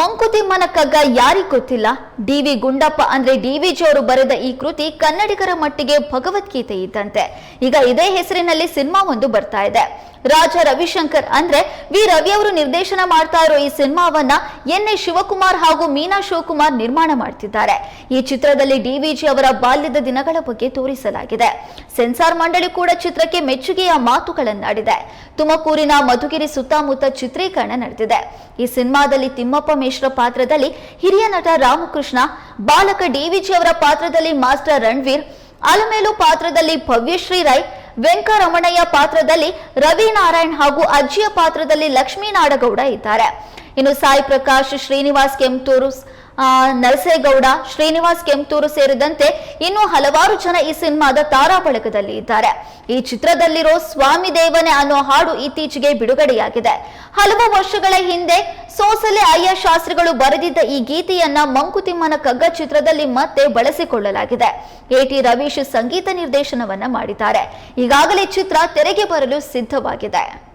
ಮಂಕುತಿಮ್ಮನ ಕಗ್ಗ ಯಾರಿಗ್ ಗೊತ್ತಿಲ್ಲ? ಡಿ ವಿ ಗುಂಡಪ್ಪ ಅಂದ್ರೆ ಡಿ ವಿ ಜಿ ಅವರು ಬರೆದ ಈ ಕೃತಿ ಕನ್ನಡಿಗರ ಮಟ್ಟಿಗೆ ಭಗವದ್ಗೀತೆ ಇದ್ದಂತೆ. ಈಗ ಇದೇ ಹೆಸರಿನಲ್ಲಿ ಸಿನಿಮಾ ಒಂದು ಬರ್ತಾ ಇದೆ. ರಾಜ ರವಿಶಂಕರ್ ಅಂದ್ರೆ ವಿ ರವಿ ಅವರು ನಿರ್ದೇಶನ ಮಾಡ್ತಾ ಇರೋ ಈ ಸಿನಿಮಾವನ್ನ ಎನ್ ಎ ಶಿವಕುಮಾರ್ ಹಾಗೂ ಮೀನಾ ಶಿವಕುಮಾರ್ ನಿರ್ಮಾಣ ಮಾಡ್ತಿದ್ದಾರೆ. ಈ ಚಿತ್ರದಲ್ಲಿ ಡಿವಿಜಿ ಅವರ ಬಾಲ್ಯದ ದಿನಗಳ ಬಗ್ಗೆ ತೋರಿಸಲಾಗಿದೆ. ಸೆನ್ಸಾರ್ ಮಂಡಳಿ ಕೂಡ ಚಿತ್ರಕ್ಕೆ ಮೆಚ್ಚುಗೆಯ ಮಾತುಗಳನ್ನಾಡಿದೆ. ತುಮಕೂರಿನ ಮಧುಗಿರಿ ಸುತ್ತಮುತ್ತ ಚಿತ್ರೀಕರಣ ನಡೆದಿದೆ. ಈ ಸಿನಿಮಾದಲ್ಲಿ ತಿಮ್ಮಪ್ಪ ಮೇಶ್ರ ಪಾತ್ರದಲ್ಲಿ ಹಿರಿಯ ನಟ ರಾಮಕೃಷ್ಣ ಬಾಲಕ ಡಿವಿಜಿ ಅವರ ಪಾತ್ರದಲ್ಲಿ ಮಾಸ್ಟರ್ ರಣವೀರ್ ಅಲಮೇಲು ಪಾತ್ರದಲ್ಲಿ ಭವ್ಯಶ್ರೀ ರೈ ವೆಂಕರಮಣಯ್ಯ ಪಾತ್ರದಲ್ಲಿ ರವಿ ನಾರಾಯಣ್ ಹಾಗೂ ಅಜ್ಜಿಯ ಪಾತ್ರದಲ್ಲಿ ಲಕ್ಷ್ಮೀ ನಾಡಗೌಡ ಇದ್ದಾರೆ. ಇನ್ನು ಸಾಯಿ ಪ್ರಕಾಶ್ ಶ್ರೀನಿವಾಸ್ ಕೆಂತೂರು ಆ, ನರಸೇಗೌಡ, ಶ್ರೀನಿವಾಸ್ ಕೆಂಪತೂರು ಸೇರಿದಂತೆ ಇನ್ನು ಹಲವಾರು ಜನ ಈ ಸಿನಿಮಾದ ತಾರಾ ಬಳಗದಲ್ಲಿ ಇದ್ದಾರೆ. ಈ ಚಿತ್ರದಲ್ಲಿರೋ ಸ್ವಾಮಿ ದೇವನೇ ಅನ್ನೋ ಹಾಡು ಇತ್ತೀಚೆಗೆ ಬಿಡುಗಡೆಯಾಗಿದೆ. ಹಲವು ವರ್ಷಗಳ ಹಿಂದೆ ಸೋಸಲೆ ಅಯ್ಯ ಶಾಸ್ತ್ರಿಗಳು ಬರೆದಿದ್ದ ಈ ಗೀತೆಯನ್ನ ಮಂಕುತಿಮ್ಮನ ಕಗ್ಗ ಚಿತ್ರದಲ್ಲಿ ಮತ್ತೆ ಬಳಸಿಕೊಳ್ಳಲಾಗಿದೆ. ಎ ಟಿ ರವೀಶ್ ಸಂಗೀತ ನಿರ್ದೇಶನವನ್ನ ಮಾಡಿದ್ದಾರೆ. ಈಗಾಗಲೇ ಚಿತ್ರ ತೆರೆಗೆ ಬರಲು ಸಿದ್ಧವಾಗಿದೆ.